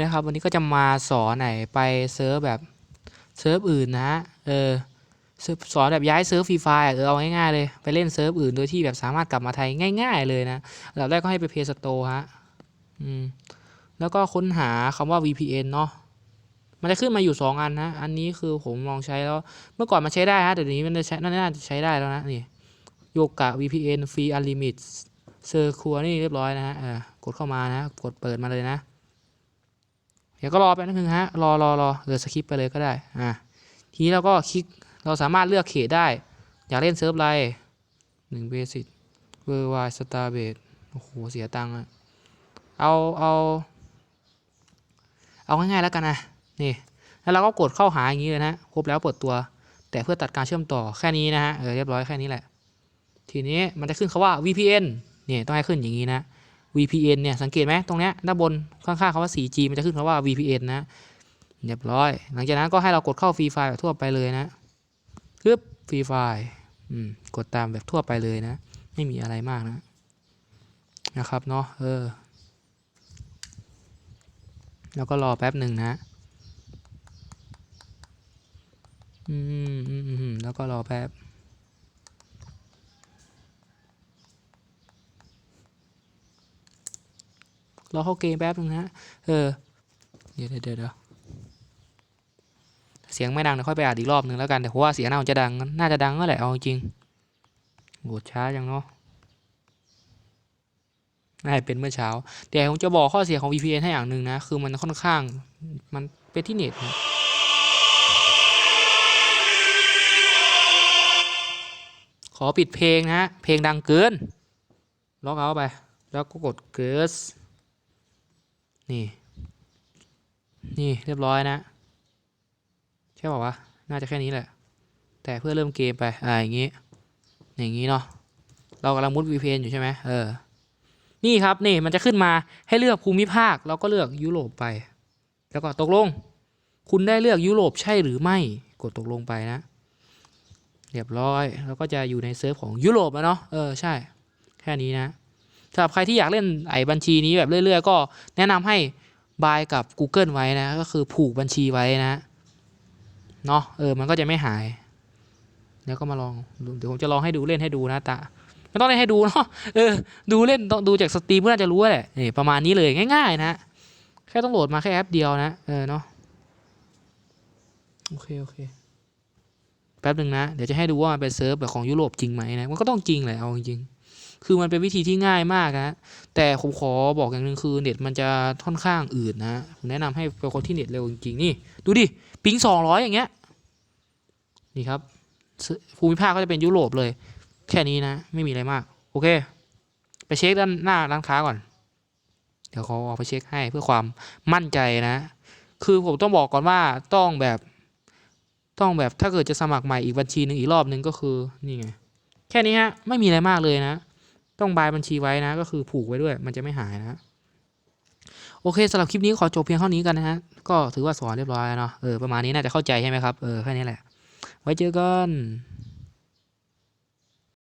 นะครับวันนี้ก็จะมาสอนไหนไปเซิร์ฟแบบเซิร์ฟอื่นนะฮะเออสอนแบบย้ายเซิร์ฟฟรีไฟเออเอาง่ายๆเลยไปเล่นเซิร์ฟอื่นโดยที่แบบสามารถกลับมาไทยง่าย ๆ เลยนะอันดับแรกก็ให้ไปเพย์สโตร์ฮะอืมแล้วก็ค้นหาคำว่า VPN เนาะมันจะขึ้นมาอยู่ 2 อันนะอันนี้คือผมลองใช้แล้วเมื่อก่อนมันใช้ได้ฮะแต่เดี๋ยวนี้มันจะใช้น่าจะใช้ได้แล้วนะนี่โยกะ VPN Free Unlimited เซอร์คัวนี่เรียบร้อยนะฮะเออกดเข้ามานะกดเปิดมาเลยนะ เดี๋ยวก็รอแป๊บนึงฮะ รอรอรอเดี๋ยวสคิปไปเลยก็ได้ อะ ทีนี้เราก็คลิก เราสามารถเลือกเขตได้ อยากเล่นเซิร์ฟอะไรหนึ่งเบสิกเวอร์ไวสตาร์เบสโอ้โห เสียตังค์อะเอา เอา เอาง่ายๆแล้วกันนะ นี่ แล้วเราก็กดเข้าหาอย่างนี้เลยนะ ครบแล้วเปิดตัว แต่เพื่อตัดการเชื่อมต่อแค่นี้นะฮะ เออ เรียบร้อยแค่นี้แหละ ทีนี้มันจะขึ้นคาว่า VPN เนี่ยต้องให้ขึ้นอย่างนี้นะ VPN เนี่ยสังเกตไหมตรงเนี้ยด้านบนข้างๆคำว่า 4G มันจะขึ้นคำว่า VPN นะเรียบร้อย หลังจากนั้นก็ให้เรากดเข้าฟรีไฟล์แบบทั่วไปเลยนะปึ๊บฟรีไฟล์กดตามแบบทั่วไปเลยนะ ไม่มีอะไรมากนะ นะครับเนาะเออ แล้วก็รอแป๊บหนึ่งนะอืมอืมอืมแล้วก็รอแป๊บ รอเข้าเกมแป๊บนึงนะเออเดี๋ยวเดี๋ยวเดี๋ยวเสียงไม่ดังเดี๋ยวค่อยไปอ่านอีกรอบนึงแล้วกันแต่เพราะว่าเสียงน่าจะดังน่าจะดังก็แหละเอาจริงโหช้าจังเนาะน่าจะเป็นเมื่อเช้าแต่ผมจะบอกข้อเสียของ VPN ให้อย่างหนึ่งนะ คือมันค่อนข้างมันเป็นที่เน็ตนะขอปิดเพลงนะฮะเพลงดังเกิน ล็อกเอาไป แล้วก็กดเกิร์ส นี่ นี่เรียบร้อยนะใช่ป่าวะน่าจะแค่นี้แหละ แต่เพื่อเริ่มเกมไป อ่าอย่างงี้ อย่างงี้เนาะ เรากำลังมุด VPN อยู่ใช่ไหมเออ นี่ครับนี่มันจะขึ้นมาให้เลือกภูมิภาค เราก็เลือกยุโรปไป แล้วก็ตกลง คุณได้เลือกยุโรปใช่หรือไม่ กดตกลงไปนะ เรียบร้อย แล้วก็จะอยู่ในเซิร์ฟของยุโรปแล้วเนาะ เออใช่ แค่นี้นะำหรับใครที่อยากเล่นไอ้บัญชีนี้แบบเรื่อย ๆ ก็แนะนำให้บายกับ Google ไว้นะ ก็คือผูกบัญชีไว้นะเนาะเออมันก็จะไม่หาย แล้วก็มาลองเดี๋ยวผมจะลองให้ดูเล่นให้ดูนะตะไม่ต้องเล่นให้ดูเนาะเออดูเล่นต้องดูจากสตรีมก็น่าจะรู้แหละนี่ประมาณนี้เลยง่าย ๆ นะแค่ต้องโหลดมาแค่แอปเดียวนะเออเนาะโอเคโอเคแป๊บหนึ่งนะ เดี๋ยวจะให้ดูว่ามันเป็นเซิร์ฟแบบของยุโรปจริงไหมนะ มันก็ต้องจริงแหละเอาจริง คือมันเป็นวิธีที่ง่ายมากนะ แต่ผมขอบอกอย่างหนึ่งคือเน็ตมันจะค่อนข้างอืดนะ ผมแนะนำให้เป็นคนที่เน็ตเร็วจริงๆ นี่ ดูดิ ปิงสองร้อยอย่างเงี้ย นี่ครับ ภูมิภาคก็จะเป็นยุโรปเลย แค่นี้นะ ไม่มีอะไรมาก โอเค ไปเช็คด้านหน้าร้านค้าก่อน เดี๋ยวเขาออกไปเช็คให้เพื่อความมั่นใจนะ คือผมต้องบอกก่อนว่าต้องแบบต้องแบบถ้าเกิดจะสมัครใหม่อีกบัญชีหนึ่งอีกรอบหนึ่งก็คือนี่ไง แค่นี้ฮะ ไม่มีอะไรมากเลยนะ ต้องบายบัญชีไว้นะ ก็คือผูกไว้ด้วย มันจะไม่หายนะ โอเคสำหรับคลิปนี้ขอจบเพียงเท่านี้กันนะฮะ ก็ถือว่าสอนเรียบร้อยแล้วเนาะ เออประมาณนี้น่าจะเข้าใจใช่ไหมครับ เออแค่นี้แหละ ไว้เจอกัน